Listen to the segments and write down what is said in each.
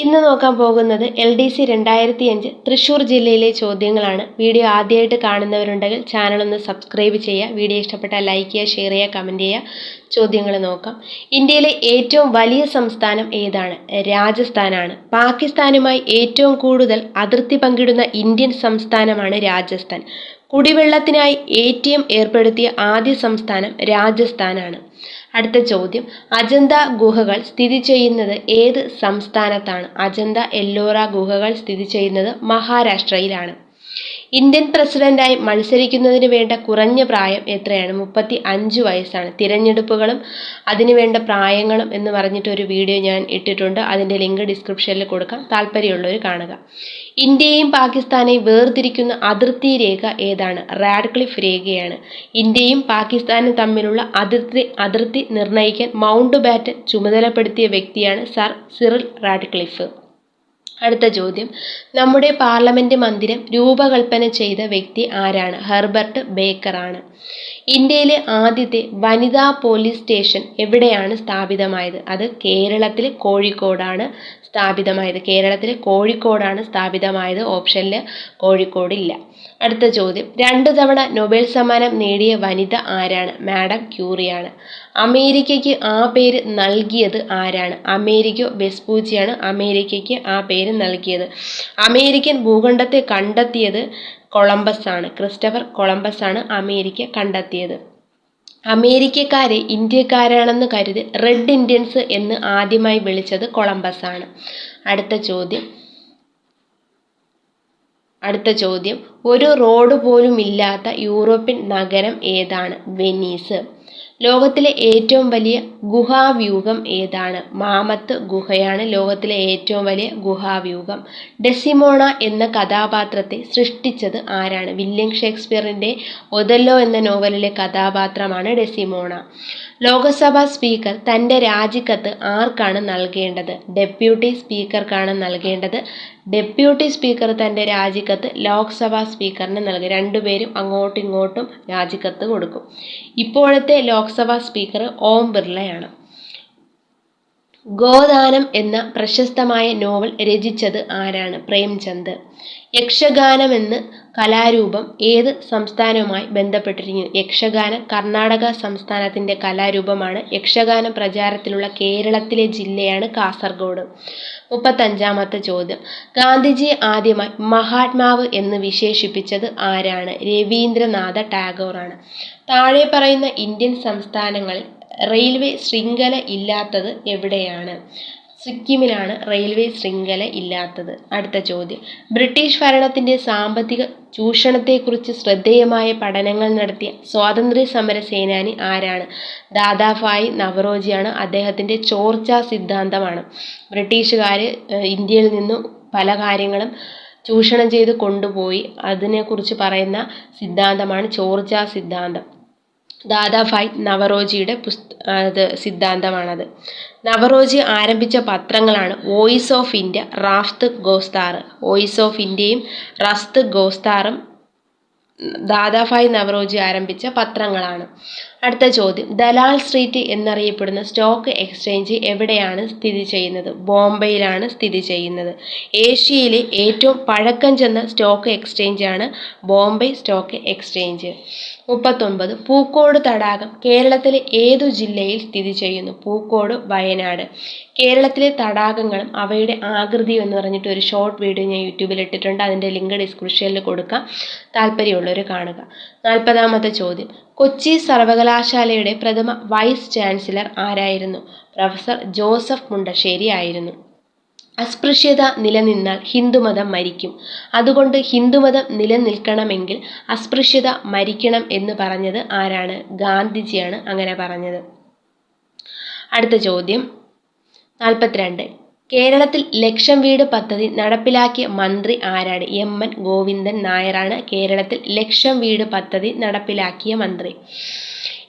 ഇന്ന് നോക്കാൻ പോകുന്നത് എൽ ഡി സി രണ്ടായിരത്തി അഞ്ച് തൃശ്ശൂർ ജില്ലയിലെ ചോദ്യങ്ങളാണ്. വീഡിയോ ആദ്യമായിട്ട് കാണുന്നവരുണ്ടെങ്കിൽ ചാനൽ ഒന്ന് സബ്സ്ക്രൈബ് ചെയ്യുക. വീഡിയോ ഇഷ്ടപ്പെട്ടാൽ ലൈക്ക് ചെയ്യുക ഷെയർ ചെയ്യുക കമന്റ് ചെയ്യുക. ചോദ്യങ്ങൾ നോക്കാം. ഇന്ത്യയിലെ ഏറ്റവും വലിയ സംസ്ഥാനം ഏതാണ്? രാജസ്ഥാനാണ്. പാകിസ്ഥാനുമായി ഏറ്റവും കൂടുതൽ അതിർത്തി പങ്കിടുന്ന ഇന്ത്യൻ സംസ്ഥാനമാണ് രാജസ്ഥാൻ. കുടിവെള്ളത്തിനായി എ ഏർപ്പെടുത്തിയ ആദ്യ സംസ്ഥാനം രാജസ്ഥാനാണ്. അടുത്ത ചോദ്യം. അജന്ത ഗുഹകൾ സ്ഥിതി ചെയ്യുന്നത് ഏത് സംസ്ഥാനത്താണ്? അജന്ത എല്ലോറ ഗുഹകൾ സ്ഥിതി ചെയ്യുന്നത് മഹാരാഷ്ട്രയിലാണ്. ഇന്ത്യൻ പ്രസിഡന്റായി മത്സരിക്കുന്നതിന് വേണ്ട കുറഞ്ഞ പ്രായം എത്രയാണ്? മുപ്പത്തി അഞ്ച് വയസ്സാണ്. തിരഞ്ഞെടുപ്പുകളും അതിനുവേണ്ട പ്രായങ്ങളും എന്ന് പറഞ്ഞിട്ട് ഒരു വീഡിയോ ഞാൻ ഇട്ടിട്ടുണ്ട്. അതിന്റെ ലിങ്ക് ഡിസ്ക്രിപ്ഷനിൽ കൊടുക്കാം. താല്പര്യമുള്ളവർ കാണുക. ഇന്ത്യയും പാകിസ്ഥാനെയും വേർതിരിക്കുന്ന അതിർത്തി രേഖ ഏതാണ്? റാഡ്ക്ലിഫ് രേഖയാണ്. ഇന്ത്യയും പാകിസ്ഥാനും തമ്മിലുള്ള അതിർത്തി അതിർത്തി നിർണയിക്കാൻ മൗണ്ട് ബാറ്റൻ ചുമതലപ്പെടുത്തിയ വ്യക്തിയാണ് സർ സിറിൽ റാഡ്ക്ലിഫ്. അടുത്ത ചോദ്യം. നമ്മുടെ പാർലമെന്റ് മന്ദിരം രൂപകൽപ്പന ചെയ്ത വ്യക്തി ആരാണ്? ഹെർബർട്ട് ബേക്കറാണ് ഇന്ത്യയിലെ ആദ്യത്തെ വനിതാ പോലീസ് സ്റ്റേഷൻ എവിടെയാണ് സ്ഥാപിതമായത്? അത് കേരളത്തിൽ കോഴിക്കോടാണ് സ്ഥാപിതമായത്. കേരളത്തിൽ കോഴിക്കോടാണ് സ്ഥാപിതമായത്. ഓപ്ഷനിൽ കോഴിക്കോടില്ല. അടുത്ത ചോദ്യം. രണ്ട് തവണ നൊബേൽ സമ്മാനം നേടിയ വനിത ആരാണ്? മാഡം ക്യൂറിയാണ്. അമേരിക്കയ്ക്ക് ആ പേര് നൽകിയത് ആരാണ്? അമേരിക്കോ വെസ്പൂച്ചിയാണ് അമേരിക്കയ്ക്ക് ആ പേര് നൽകിയത്. അമേരിക്കൻ ഭൂഖണ്ഡത്തെ കണ്ടെത്തിയത് കൊളംബസ് ആണ് ക്രിസ്റ്റഫർ കൊളംബസ് ആണ് അമേരിക്ക കണ്ടെത്തിയത്. അമേരിക്കക്കാരെ ഇന്ത്യക്കാരാണെന്ന് കരുതി റെഡ് ഇന്ത്യൻസ് എന്ന് ആദ്യമായി വിളിച്ചത് കൊളംബസ് ആണ് അടുത്ത ചോദ്യം. അടുത്ത ചോദ്യം. ഒരു റോഡ് പോലും ഇല്ലാത്ത യൂറോപ്യൻ നഗരം ഏതാണ്? വെനീസ്. ലോകത്തിലെ ഏറ്റവും വലിയ ഗുഹാവ്യൂഹം ഏതാണ്? മാമത്ത് ഗുഹയാണ് ലോകത്തിലെ ഏറ്റവും വലിയ ഗുഹാവ്യൂഹം. ഡെസിമോണ എന്ന കഥാപാത്രത്തെ സൃഷ്ടിച്ചത് ആരാണ്? വില്യം ഷേക്സ്പിയറിന്റെ ഒതല്ലോ എന്ന നോവലിലെ കഥാപാത്രമാണ് ഡെസിമോണ. ലോകസഭാ സ്പീക്കർ തന്റെ രാജിക്കത്ത് ആർക്കാണ് നൽകേണ്ടത്? ഡെപ്യൂട്ടി സ്പീക്കർക്കാണ് നൽകേണ്ടത്. ഡെപ്യൂട്ടി സ്പീക്കർ തന്റെ രാജിക്കത്ത് ലോക്സഭാ സ്പീക്കറിന് നൽകും. രണ്ടുപേരും അങ്ങോട്ടും ഇങ്ങോട്ടും രാജിക്കത്ത് കൊടുക്കും. ഇപ്പോഴത്തെ ലോക്സഭാ സ്പീക്കർ ഓം ബിർളയാണ്. ഗോദാനം എന്ന പ്രശസ്തമായ നോവൽ രചിച്ചത് ആരാണ്? പ്രേംചന്ദ്. യക്ഷഗാനം എന്ന കലാരൂപം ഏത് സംസ്ഥാനവുമായി ബന്ധപ്പെട്ടിരിക്കുന്നു? യക്ഷഗാനം കർണാടക സംസ്ഥാനത്തിന്റെ കലാരൂപമാണ്. യക്ഷഗാന പ്രചാരത്തിലുള്ള കേരളത്തിലെ ജില്ലയാണ് കാസർഗോഡ്. മുപ്പത്തഞ്ചാമത്തെ ചോദ്യം. ഗാന്ധിജിയെ ആദ്യമായി മഹാത്മാവ് എന്ന് വിശേഷിപ്പിച്ചത് ആരാണ്? രവീന്ദ്രനാഥ ടാഗോറാണ്. താഴെ പറയുന്ന ഇന്ത്യൻ സംസ്ഥാനങ്ങളിൽ റെയിൽവേ ശൃംഖല ഇല്ലാത്തത് എവിടെയാണ്? സിക്കിമിലാണ് റെയിൽവേ ശൃംഖല ഇല്ലാത്തത്. അടുത്ത ചോദ്യം. ബ്രിട്ടീഷ് ഭരണത്തിന്റെ സാമ്പത്തിക ചൂഷണത്തെക്കുറിച്ച് ശ്രദ്ധേയമായ പഠനങ്ങൾ നടത്തിയ സ്വാതന്ത്ര്യ സമര സേനാനി ആരാണ്? ദാദാഭായ് നവറോജിയാണ് അദ്ദേഹത്തിന്റെ ചോർച്ച സിദ്ധാന്തമാണ്. ബ്രിട്ടീഷുകാർ ഇന്ത്യയിൽ നിന്നും പല കാര്യങ്ങളും ചൂഷണം ചെയ്ത് കൊണ്ടുപോയി. അതിനെക്കുറിച്ച് പറയുന്ന സിദ്ധാന്തമാണ് ചോർച്ച സിദ്ധാന്തം. ദാദാഭായ് നവറോജിയുടെ പുസ്ത അത് സിദ്ധാന്തമാണത്. നവറോജി ആരംഭിച്ച പത്രങ്ങളാണ് voice of India Rast Goftar. Voice of ഇന്ത്യയും റസ്ത് ഗോസ്താറും ദാദാഭായ് നവറോജി ആരംഭിച്ച പത്രങ്ങളാണ്. അടുത്ത ചോദ്യം. ദലാൽ സ്ട്രീറ്റ് എന്നറിയപ്പെടുന്ന സ്റ്റോക്ക് എക്സ്ചേഞ്ച് എവിടെയാണ് സ്ഥിതി ചെയ്യുന്നത്? ബോംബെയിലാണ് സ്ഥിതി ചെയ്യുന്നത്. ഏഷ്യയിലെ ഏറ്റവും പഴക്കം ചെന്ന സ്റ്റോക്ക് എക്സ്ചേഞ്ചാണ് ബോംബെ സ്റ്റോക്ക് എക്സ്ചേഞ്ച്. മുപ്പത്തൊമ്പത്. പൂക്കോട് തടാകം കേരളത്തിലെ ഏതു ജില്ലയിൽ സ്ഥിതി ചെയ്യുന്നു? പൂക്കോട് വയനാട്. കേരളത്തിലെ തടാകങ്ങളും അവയുടെ ആകൃതിയും എന്ന് പറഞ്ഞിട്ട് ഒരു ഷോർട്ട് വീഡിയോ ഞാൻ യൂട്യൂബിൽ ഇട്ടിട്ടുണ്ട്. അതിന്റെ ലിങ്ക് ഡിസ്ക്രിപ്ഷനിൽ കൊടുക്കാം. താല്പര്യമുള്ളവർ കാണുക. നാൽപ്പതാമത്തെ ചോദ്യം. കൊച്ചി സർവകലാശാലയുടെ പ്രഥമ വൈസ് ചാൻസലർ ആരായിരുന്നു? പ്രൊഫസർ ജോസഫ് മുണ്ടശ്ശേരി ആയിരുന്നു. അസ്പൃശ്യത നിലനിന്നാൽ ഹിന്ദുമതം മരിക്കും. അതുകൊണ്ട് ഹിന്ദുമതം നിലനിൽക്കണമെങ്കിൽ അസ്പൃശ്യത മരിക്കണം എന്ന് പറഞ്ഞത് ആരാണ്? ഗാന്ധിജിയാണ് അങ്ങനെ പറഞ്ഞത്. അടുത്ത ചോദ്യം. നാൽപ്പത്തിരണ്ട്. കേരളത്തിൽ ലക്ഷം വീട് പദ്ധതി നടപ്പിലാക്കിയ മന്ത്രി ആരാണ്? എം. എൻ. ഗോവിന്ദൻ നായരാണ് കേരളത്തിൽ ലക്ഷം വീട് പദ്ധതി നടപ്പിലാക്കിയ മന്ത്രി.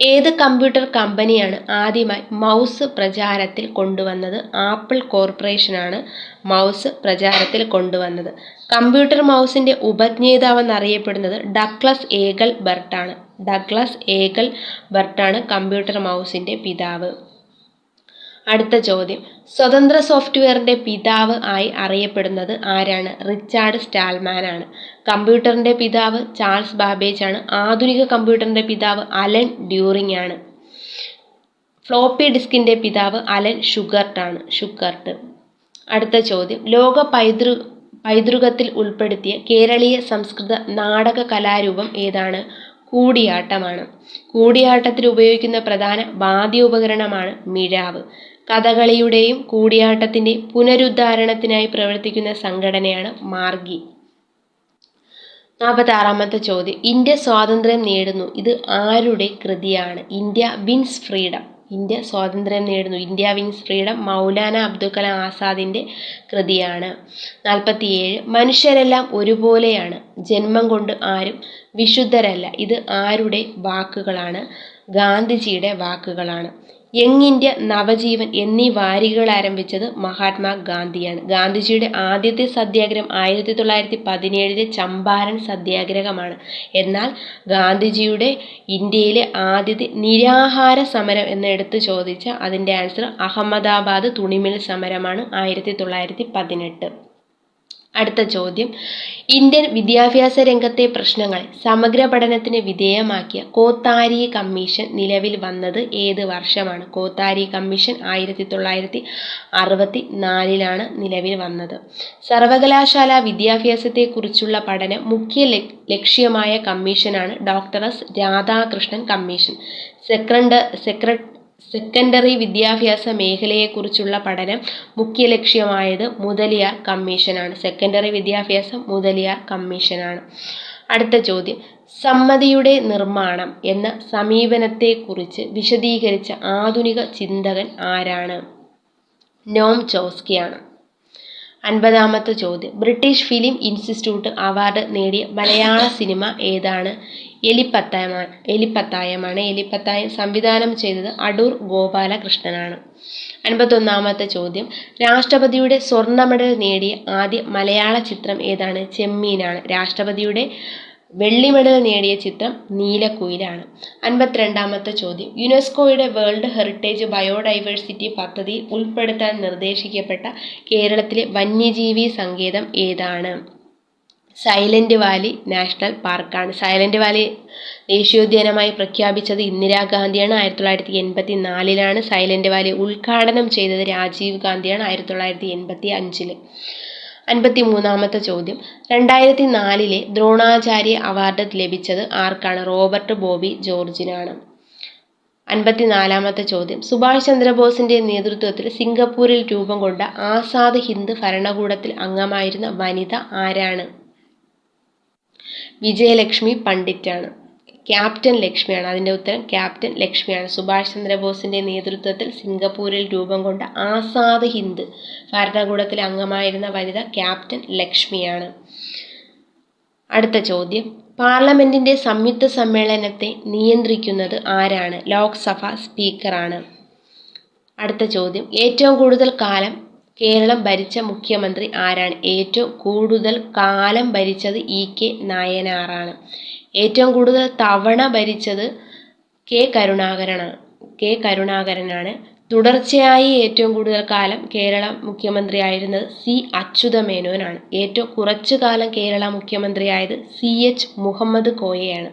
ഏത് കമ്പ്യൂട്ടർ കമ്പനിയാണ് ആദ്യമായി മൗസ് പ്രചാരത്തിൽ കൊണ്ടുവന്നത്? ആപ്പിൾ കോർപ്പറേഷനാണ് മൗസ് പ്രചാരത്തിൽ കൊണ്ടുവന്നത്. കമ്പ്യൂട്ടർ മൗസിന്റെ ഉപജ്ഞേതാവെന്നറിയപ്പെടുന്നത് ഡഗ്ലസ് ഏഗൽ ബർട്ടാണ്. ഡഗ്ലസ് ഏഗൽ ബർട്ടാണ് കമ്പ്യൂട്ടർ മൗസിന്റെ പിതാവ്. അടുത്ത ചോദ്യം. സ്വതന്ത്ര സോഫ്റ്റ്വെയറിന്റെ പിതാവ് ആയി അറിയപ്പെടുന്നത് ആരാണ്? റിച്ചാർഡ് സ്റ്റാൽമാൻ ആണ്. കമ്പ്യൂട്ടറിന്റെ പിതാവ് ചാൾസ് ബാബേജ് ആണ്. ആധുനിക കമ്പ്യൂട്ടറിന്റെ പിതാവ് അലൻ ഡ്യൂറിംഗ് ആണ്. ഫ്ലോപ്പി ഡിസ്കിന്റെ പിതാവ് അലൻ ഷുഗർട്ട് ആണ്. ഷുഗർട്ട്. അടുത്ത ചോദ്യം. ലോക പൈതൃ പൈതൃകത്തിൽ ഉൾപ്പെടുത്തിയ കേരളീയ സംസ്കൃത നാടക കലാരൂപം ഏതാണ്? കൂടിയാട്ടമാണ്. കൂടിയാട്ടത്തിൽ ഉപയോഗിക്കുന്ന പ്രധാന വാദ്യോപകരണമാണ് മിഴാവ്. കഥകളിയുടെയും കൂടിയാട്ടത്തിന്റെയും പുനരുദ്ധാരണത്തിനായി പ്രവർത്തിക്കുന്ന സംഘടനയാണ് മാർഗി. നാൽപ്പത്താറാമത്തെ ചോദ്യം. ഇന്ത്യ സ്വാതന്ത്ര്യം നേടുന്നു. ഇത് ആരുടെ കൃതിയാണ്? India wins freedom. ഇന്ത്യ സ്വാതന്ത്ര്യം നേടുന്നു. India wins freedom Maulana Abdul Kalam ആസാദിന്റെ കൃതിയാണ്. നാൽപ്പത്തിയേഴ് മനുഷ്യരെല്ലാം ഒരുപോലെയാണ്. ജന്മം കൊണ്ട് ആരും വിശുദ്ധരല്ല. ഇത് ആരുടെ വാക്കുകളാണ്? ഗാന്ധിജിയുടെ വാക്കുകളാണ്. യങ് ഇന്ത്യ നവജീവൻ എന്നീ വാരികകൾ ആരംഭിച്ചത് മഹാത്മാ ഗാന്ധിയാണ്. ഗാന്ധിജിയുടെ ആദ്യത്തെ സത്യാഗ്രഹം ആയിരത്തി തൊള്ളായിരത്തി പതിനേഴിലെ ചമ്പാരൻ സത്യാഗ്രഹമാണ്. എന്നാൽ ഗാന്ധിജിയുടെ ഇന്ത്യയിലെ ആദ്യത്തെ നിരാഹാര സമരം എന്ന് എടുത്തു ചോദിച്ച അതിന്റെ ആൻസർ അഹമ്മദാബാദ് തുണിമിൽ സമരമാണ് ആയിരത്തി തൊള്ളായിരത്തി പതിനെട്ട് അടുത്ത ചോദ്യം. ഇന്ത്യൻ വിദ്യാഭ്യാസ രംഗത്തെ പ്രശ്നങ്ങൾ സമഗ്ര പഠനത്തിന് വിധേയമാക്കിയ കോത്താരി കമ്മീഷൻ നിലവിൽ വന്നത് ഏത് വർഷമാണ്? കോത്താരി കമ്മീഷൻ ആയിരത്തി തൊള്ളായിരത്തി അറുപത്തി നാലിലാണ് നിലവിൽ വന്നത്. സർവകലാശാല വിദ്യാഭ്യാസത്തെക്കുറിച്ചുള്ള പഠനം മുഖ്യ ലക്ഷ്യമായ കമ്മീഷനാണ് ഡോക്ടർ എസ് രാധാകൃഷ്ണൻ കമ്മീഷൻ. സെക്രണ്ട സെക്ര സെക്കൻഡറി വിദ്യാഭ്യാസ മേഖലയെക്കുറിച്ചുള്ള പഠനം മുഖ്യ ലക്ഷ്യമായത് മുതലിയാർ കമ്മീഷനാണ് സെക്കൻഡറി വിദ്യാഭ്യാസം മുതലിയാർ കമ്മീഷനാണ് അടുത്ത ചോദ്യം. സമ്മതിയുടെ നിർമ്മാണം എന്ന സമീപനത്തെക്കുറിച്ച് വിശദീകരിച്ച ആധുനിക ചിന്തകൻ ആരാണ്? നോം ചോസ്കിയാണ്. അൻപതാമത്തെ ചോദ്യം. ബ്രിട്ടീഷ് ഫിലിം ഇൻസ്റ്റിറ്റ്യൂട്ട് അവാർഡ് നേടിയ മലയാള സിനിമ ഏതാണ്? എലിപ്പത്തായമാണ്. എലിപ്പത്തായമാണ്. എലിപ്പത്തായം സംവിധാനം ചെയ്തത് അടൂർ ഗോപാലകൃഷ്ണനാണ്. അൻപത്തൊന്നാമത്തെ ചോദ്യം. രാഷ്ട്രപതിയുടെ സ്വർണ മെഡൽ നേടിയ ആദ്യ മലയാള ചിത്രം ഏതാണ്? ചെമ്മീനാണ്. രാഷ്ട്രപതിയുടെ വെള്ളി മെഡൽ നേടിയ ചിത്രം നീലക്കുയിലാണ്. അൻപത്തിരണ്ടാമത്തെ ചോദ്യം. യുനെസ്കോയുടെ വേൾഡ് ഹെറിറ്റേജ് ബയോഡൈവേഴ്സിറ്റി പദ്ധതിയിൽ ഉൾപ്പെടുത്താൻ നിർദ്ദേശിക്കപ്പെട്ട കേരളത്തിലെ വന്യജീവി സങ്കേതം ഏതാണ്? സൈലന്റ് വാലി നാഷണൽ പാർക്കാണ്. സൈലന്റ് വാലി ദേശീയോദ്യാനമായി പ്രഖ്യാപിച്ചത് ഇന്ദിരാഗാന്ധിയാണ് ആയിരത്തി തൊള്ളായിരത്തി എൺപത്തി നാലിലാണ് സൈലന്റ് വാലി ഉദ്ഘാടനം ചെയ്തത് രാജീവ് ഗാന്ധിയാണ് ആയിരത്തി തൊള്ളായിരത്തി എൺപത്തി അഞ്ചിൽ അൻപത്തി മൂന്നാമത്തെ ചോദ്യം. രണ്ടായിരത്തി നാലിലെ ദ്രോണാചാര്യ അവാർഡ് ലഭിച്ചത് ആർക്കാണ്? റോബർട്ട് ബോബി ജോർജിനാണ്. അൻപത്തിനാലാമത്തെ ചോദ്യം. സുഭാഷ് ചന്ദ്രബോസിന്റെ നേതൃത്വത്തിൽ സിംഗപ്പൂരിൽ രൂപം കൊണ്ട ആസാദ് ഹിന്ദ് ഭരണകൂടത്തിൽ അംഗമായിരുന്ന വനിത ആരാണ്? വിജയലക്ഷ്മി പണ്ഡിറ്റാണ്. ക്യാപ്റ്റൻ ലക്ഷ്മിയാണ്. അതിന്റെ ഉത്തരം ക്യാപ്റ്റൻ ലക്ഷ്മിയാണ്. സുഭാഷ് ചന്ദ്രബോസിന്റെ നേതൃത്വത്തിൽ സിംഗപ്പൂരിൽ രൂപം കൊണ്ട ആസാദ് ഹിന്ദ് ഭരണകൂടത്തിലെ അംഗമായിരുന്ന വനിത ക്യാപ്റ്റൻ ലക്ഷ്മിയാണ്. അടുത്ത ചോദ്യം. പാർലമെന്റിന്റെ സംയുക്ത സമ്മേളനത്തെ നിയന്ത്രിക്കുന്നത് ആരാണ്? ലോക്സഭ സ്പീക്കറാണ്. അടുത്ത ചോദ്യം. ഏറ്റവും കൂടുതൽ കാലം കേരളം ഭരിച്ച മുഖ്യമന്ത്രി ആരാണ്? ഏറ്റവും കൂടുതൽ കാലം ഭരിച്ചത് ഇ കെ നായനാറാണ്. ഏറ്റവും കൂടുതൽ തവണ ഭരിച്ചത് കെ കരുണാകരനാണ് കെ കരുണാകരനാണ്. തുടർച്ചയായി ഏറ്റവും കൂടുതൽ കാലം കേരള മുഖ്യമന്ത്രിയായിരുന്നത് സി അച്യുതമേനോനാണ്. ഏറ്റവും കുറച്ചു കാലം കേരള മുഖ്യമന്ത്രിയായത് സി എച്ച് മുഹമ്മദ് കോയയാണ്.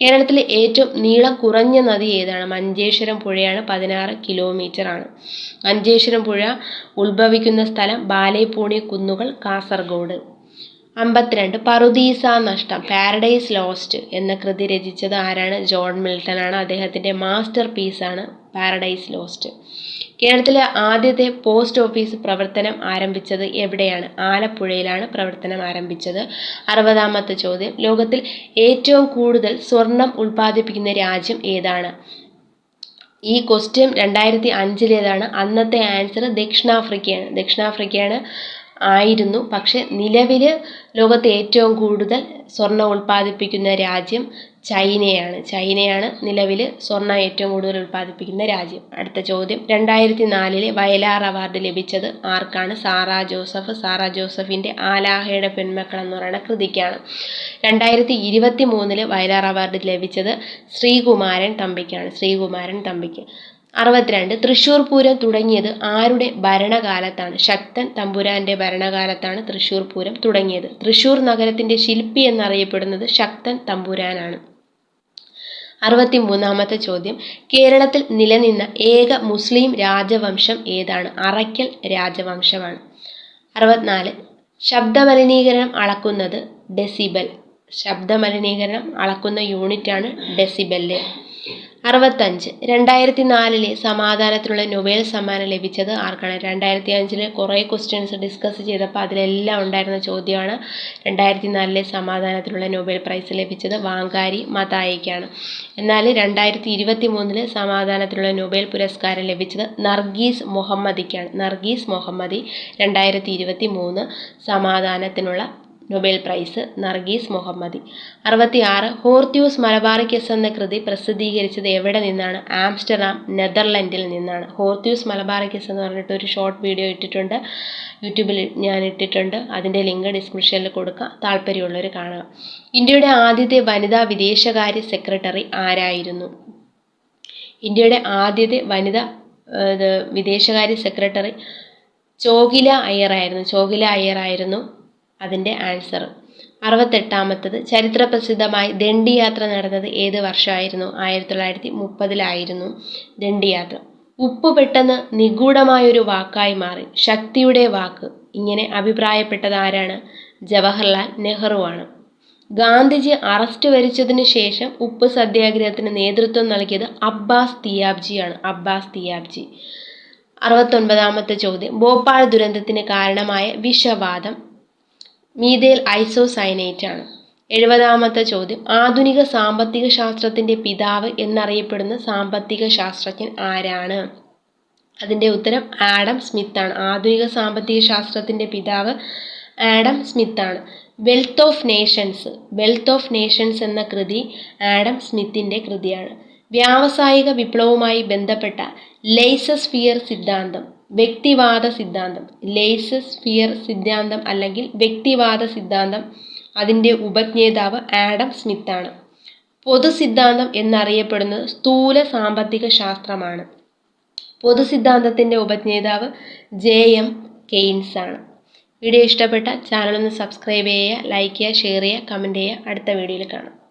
കേരളത്തിലെ ഏറ്റവും നീളം കുറഞ്ഞ നദി ഏതാണ്? മഞ്ചേശ്വരം പുഴയാണ് പതിനാറ് കിലോമീറ്റർ ആണ് മഞ്ചേശ്വരം പുഴ ഉത്ഭവിക്കുന്ന സ്ഥലം ബാലേപൂണി കുന്നുകൾ കാസർഗോഡ്. അമ്പത്തിരണ്ട്. പറുദീസ നഷ്ടം. പാരഡൈസ് ലോസ്റ്റ് എന്ന കൃതി രചിച്ചത് ആരാണ്? ജോൺ മിൽട്ടൺ ആണ്. അദ്ദേഹത്തിന്റെ മാസ്റ്റർ പീസാണ് പാരഡൈസ് ലോസ്റ്റ് കേരളത്തിലെ ആദ്യത്തെ പോസ്റ്റ് ഓഫീസ് പ്രവർത്തനം ആരംഭിച്ചത് എവിടെയാണ്? ആലപ്പുഴയിലാണ് പ്രവർത്തനം ആരംഭിച്ചത്. അറുപതാമത്തെ ചോദ്യം. ലോകത്തിൽ ഏറ്റവും കൂടുതൽ സ്വർണം ഉൽപ്പാദിപ്പിക്കുന്ന രാജ്യം ഏതാണ്? ഈ ക്വസ്റ്റ്യൻ രണ്ടായിരത്തി അഞ്ചിലേതാണ്. അന്നത്തെ ആൻസർ ദക്ഷിണാഫ്രിക്കയാണ്. ദക്ഷിണാഫ്രിക്കയാണ് ആയിരുന്നു. പക്ഷെ നിലവിൽ ലോകത്ത് ഏറ്റവും കൂടുതൽ സ്വർണം ഉൽപ്പാദിപ്പിക്കുന്ന രാജ്യം ചൈനയാണ്. ചൈനയാണ് നിലവിൽ സ്വർണം ഏറ്റവും കൂടുതൽ ഉൽപ്പാദിപ്പിക്കുന്ന രാജ്യം. അടുത്ത ചോദ്യം. രണ്ടായിരത്തി നാലിലെ വയലാർ അവാർഡ് ലഭിച്ചത് ആർക്കാണ്? Sara Joseph. സാറ ജോസഫിന്റെ ആലാഹയുടെ പെൺമക്കൾ എന്ന് പറയുന്ന കൃതിക്കാണ്. രണ്ടായിരത്തി ഇരുപത്തി മൂന്നിൽ വയലാർ അവാർഡ് ലഭിച്ചത് ശ്രീകുമാരൻ തമ്പിക്കാണ്. ശ്രീകുമാരൻ തമ്പിക്ക്. അറുപത്തിരണ്ട്. തൃശ്ശൂർ പൂരം തുടങ്ങിയത് ആരുടെ ഭരണകാലത്താണ്? ശക്തൻ തമ്പുരാന്റെ ഭരണകാലത്താണ് തൃശ്ശൂർ പൂരം തുടങ്ങിയത്. തൃശ്ശൂർ നഗരത്തിന്റെ ശില്പി എന്നറിയപ്പെടുന്നത് ശക്തൻ തമ്പുരാനാണ്. അറുപത്തി മൂന്നാമത്തെ ചോദ്യം. കേരളത്തിൽ നിലനിന്ന ഏക മുസ്ലിം രാജവംശം ഏതാണ്? അറയ്ക്കൽ രാജവംശമാണ്. അറുപത്തിനാല്. ശബ്ദമലിനീകരണം അളക്കുന്നത് ഡെസിബൽ. ശബ്ദമലിനീകരണം അളക്കുന്ന യൂണിറ്റാണ് ഡെസിബെൽ. അറുപത്തഞ്ച്. രണ്ടായിരത്തി നാലിലെ സമാധാനത്തിനുള്ള നൊബേൽ സമ്മാനം ലഭിച്ചത് ആർക്കാണ്? രണ്ടായിരത്തി അഞ്ചിൽ കുറേ ക്വസ്റ്റ്യൻസ് ഡിസ്കസ് ചെയ്തപ്പോൾ അതിലെല്ലാം ഉണ്ടായിരുന്ന ചോദ്യമാണ് രണ്ടായിരത്തി നാലിലെ സമാധാനത്തിനുള്ള നൊബേൽ പ്രൈസ് ലഭിച്ചത് വാങ്കാരി മതായിക്കാണ്. എന്നാൽ രണ്ടായിരത്തി ഇരുപത്തി മൂന്നിൽ സമാധാനത്തിനുള്ള നൊബേൽ പുരസ്കാരം ലഭിച്ചത് നർഗീസ് മുഹമ്മദിക്കാണ്. നർഗീസ് മുഹമ്മദി രണ്ടായിരത്തി ഇരുപത്തി മൂന്ന് സമാധാനത്തിനുള്ള നൊബേൽ പ്രൈസ് നർഗീസ് മുഹമ്മദി. അറുപത്തി ആറ് ഹോർത്യൂസ് മലബാറിക്കസ് എന്ന കൃതി പ്രസിദ്ധീകരിച്ചത് എവിടെ നിന്നാണ്? ആംസ്റ്റർഡാം നെതർലൻഡിൽ നിന്നാണ്. ഹോർത്യൂസ് മലബാറിക്കസ് എന്ന് പറഞ്ഞിട്ട് ഒരു ഷോർട്ട് വീഡിയോ ഇട്ടിട്ടുണ്ട്. യൂട്യൂബിൽ ഞാൻ ഇട്ടിട്ടുണ്ട്. അതിന്റെ ലിങ്ക് ഡിസ്ക്രിപ്ഷനിൽ കൊടുക്കുക താല്പര്യമുള്ളവർ കാണുക. ഇന്ത്യയുടെ ആദ്യത്തെ വനിതാ വിദേശകാര്യ സെക്രട്ടറി ആരായിരുന്നു? ഇന്ത്യയുടെ ആദ്യത്തെ വനിതാ വിദേശകാര്യ സെക്രട്ടറി ചോഗില അയ്യറായിരുന്നു ചോഗില അയ്യറായിരുന്നു അതിന്റെ ആൻസർ. അറുപത്തെട്ടാമത്തത് ചരിത്രപ്രസിദ്ധമായി ദണ്ഡി യാത്ര നടന്നത് ഏത് വർഷമായിരുന്നു? ആയിരത്തി തൊള്ളായിരത്തി മുപ്പതിലായിരുന്നു ദണ്ഡി യാത്ര ഉപ്പ് പെട്ടെന്ന് നിഗൂഢമായൊരു വാക്കായി മാറി. ശക്തിയുടെ വാക്ക്. ഇങ്ങനെ അഭിപ്രായപ്പെട്ടത് ആരാണ്? ജവഹർലാൽ നെഹ്റുവാണ് ഗാന്ധിജി അറസ്റ്റ് വരിച്ചതിന് ശേഷം ഉപ്പ് സത്യാഗ്രഹത്തിന് നേതൃത്വം നൽകിയത് അബ്ബാസ് തിയാബ്ജിയാണ് അബ്ബാസ് തിയാബ്ജി. അറുപത്തൊൻപതാമത്തെ ചോദ്യം. ഭോപ്പാൽ ദുരന്തത്തിന് കാരണമായ വിഷവാതം മീതേൽ ഐസോസൈനേറ്റ് ആണ്. എഴുപതാമത്തെ ചോദ്യം. ആധുനിക സാമ്പത്തിക ശാസ്ത്രത്തിന്റെ പിതാവ് എന്നറിയപ്പെടുന്ന സാമ്പത്തിക ശാസ്ത്രജ്ഞൻ ആരാണ്? അതിന്റെ ഉത്തരം ആഡം സ്മിത്ത് ആണ്. ആധുനിക സാമ്പത്തിക ശാസ്ത്രത്തിന്റെ പിതാവ് ആഡം സ്മിത്ത് ആണ്. Wealth of nations. Wealth of nations എന്ന കൃതി ആഡം സ്മിത്തിന്റെ കൃതിയാണ്. വ്യാവസായിക വിപ്ലവവുമായി ബന്ധപ്പെട്ട ലെയ്സസ്ഫിയർ സിദ്ധാന്തം. വ്യക്തിവാദ സിദ്ധാന്തം ലേസസ് ഫിയർ സിദ്ധാന്തം അല്ലെങ്കിൽ വ്യക്തിവാദ സിദ്ധാന്തം അതിന്റെ ഉപജ്ഞേതാവ് ആഡം സ്മിത്താണ്. പൊതുസിദ്ധാന്തം എന്നറിയപ്പെടുന്നത് സ്ഥൂല സാമ്പത്തിക ശാസ്ത്രമാണ്. പൊതുസിദ്ധാന്തത്തിന്റെ ഉപജ്ഞേതാവ് ജെ എം കെയ്ൻസ് ആണ്. വീഡിയോ ഇഷ്ടപ്പെട്ട ചാനൽ ഒന്ന് സബ്സ്ക്രൈബ് ചെയ്യുക ലൈക്ക് ചെയ്യുക ഷെയർ ചെയ്യുക കമന്റ് ചെയ്യുക. അടുത്ത വീഡിയോയിൽ കാണാം.